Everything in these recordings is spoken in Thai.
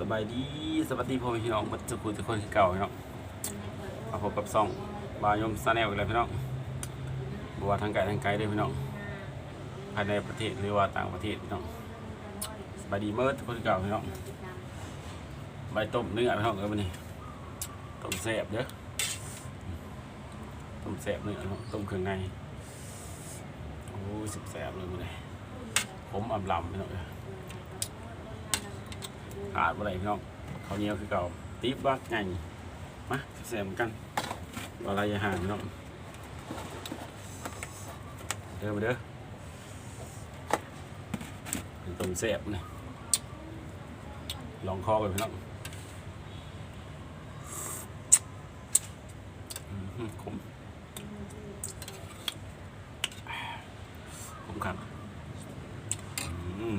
สบายดีสวัสดีพ่อแม่พี่น้องบัดจุกุทุกคนที่เก่าพี่น้องมาพบกับซ่องบายมซาแนลอีกแล้วพี่น้องบัวาทางไกลทางไกลเด้วยพี่น้องภายในประเทศหรือว่าต่างประเทศพี่น้องสบายดีเมื่อทุกคนเก่าพี่น้องใบต้มเนื้อพี่น้องเออมันนี่ต้มแซ่บเด้อต้มแซ่บเนื้อพี่น้องต้มเครื่องในโอ้สุดแซ่บเลยมันเลยผมอ่ำลำพี่น้องเอ้ย ขาดอะไรพี่น้องเขาเนี้ยคือเก่าตีบบักไงมาแซมกันอะไรอย่าห่างพี่น้องเด้อมาเด้อต้มแซ่บนี่ลองคอไปพี่น้องอื้อหือขมขมครับอืม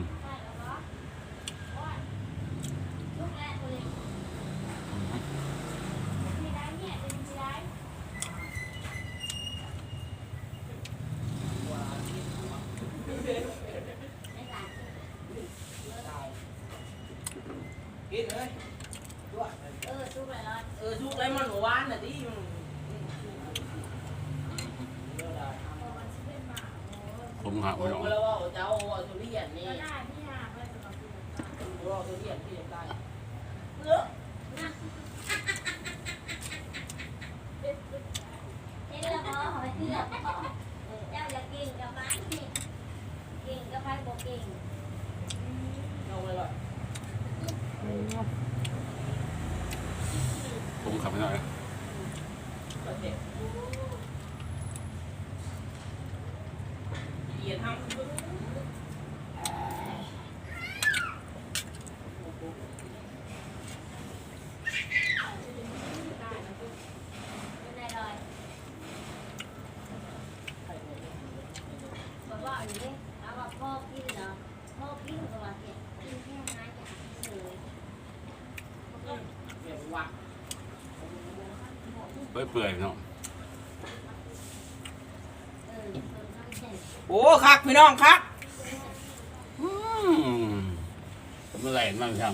กินเลยด้วยเออซุปเลยร้อนเออทุกไรมันหวานน่ะดิมันขมครับโอ้พี่น้องแล้วว่าเจ้าว่าทุเรียนนี่ก็ได้พี่ฮะไปสำหรับพี่ว่าทุเรียนที่จะได้เออนะเห็นแล้วพอไปเที่ยวเจ้าอย่าเก่งกับมันเก่งกับใครบอกเก่งเอาไปเลยขมครับพี่น้อ งก็เจ็บไงลอยบอกว่าอยู่นี่เอาว่าพ่อกินเหรอพ่อกินก็ว่าเก็บกินแค่น้ำจากเฉย เจ็บวักเปื่อยเปื่อยๆพี่น้องเออน้ำเฉยโอ้คักพี่น้องคักอืมเมื่อไหร่บ้างช่าง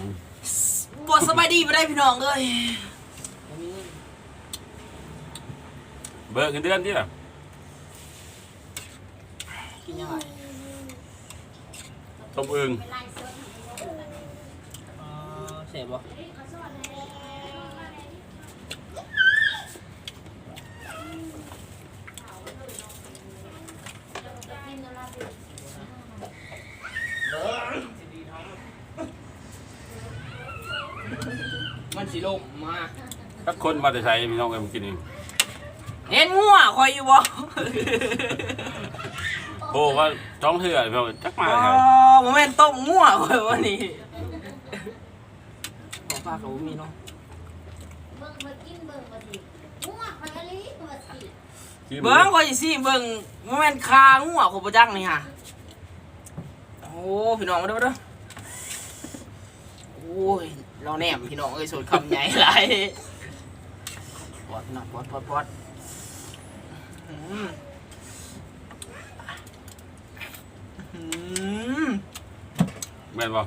บวสบายดีไปได้พี่น้องเอ้ยเบิกเงินเดือนที่ล่ะกินยังไงต้มอึ่ง เป็นไรสดเสียบ่มันสิลมมาถ้าคนมาแต่ใช้พี่น้องเอ็มกินเองเห็นงัวคอยอยู่บ่โอ้ว่าท้องเถื่อนพี่น้องจักมาอ๋อใช่โมเมนต์ต้มงัวคอยวันนี้ ของป้าเขามีเนาะเบิ่งมากินเบิ่งมาสิหัวคอยอะไรตัวสิชื่อเบิ้งคอยสิเบิ้งโมเมนต์คางัวของประจักนี่ฮะโอ้พี่น้องมาดูมาดูโอ้ยเราแนมพี่น้องเอ้ยสูตรคำใหญ่หลายปอดนะปอดปอดปอดอืมอืมแม่นบ่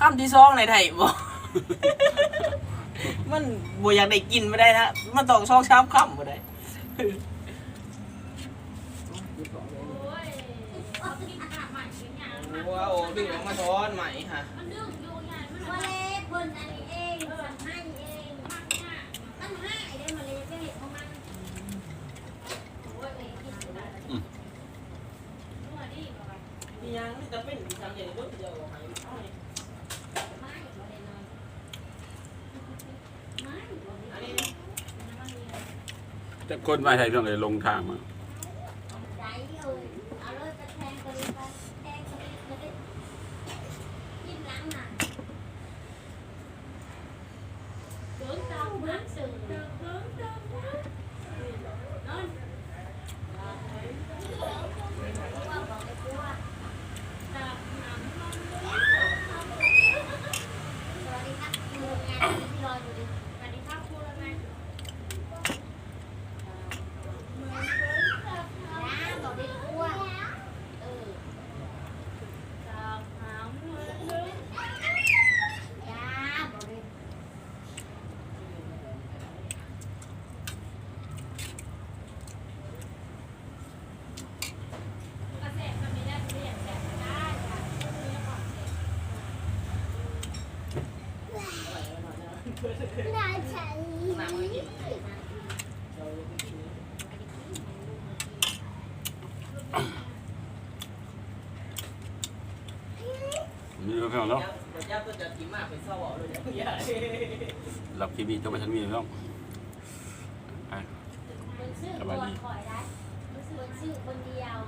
คำที่สองในไทยบ่มันบ่อยากได้กินไม่ได้นะ มันต้องช่องช้ำคำบ่ได้ว้าวดึงออกมาซ้อนใหม่ฮะมาเล่เพิ่นอันนี้เองสั่งให้เองมันให้ได้มาเล่ก็เห็นของมันโอ้ยกินได้ นี่ยังจะเป็นทำอย่างนี้เดียวให้เอานี่ ไม่บ่ได้นอนไม่บ่ได้ อันนี้ แต่คนมาใช้พี่น้องเลยลงทางมา ใจเลยเอาเลยไปแทงกันเลยไปแทงกันเลยจะได้กินหลังน่ะเดินตามนักสื่อเดินเดินเดินเดินนอนว่าบอกไอ้ตัวตามน้ำมันสวัสดีครับครูงานที่รออยู่ดิสวัสดีครับครูแล้วไงน้าบอกได้กลัว น่าใช้ น้ำ มีเพื่อนเนาะย่าตัวจะกินมากเป็นเศร้าอะเลยอย่าหลับคลิปนี้จบไปทันมีพี่น้องอะคนซื้อยได้คนซื้อคนเดียว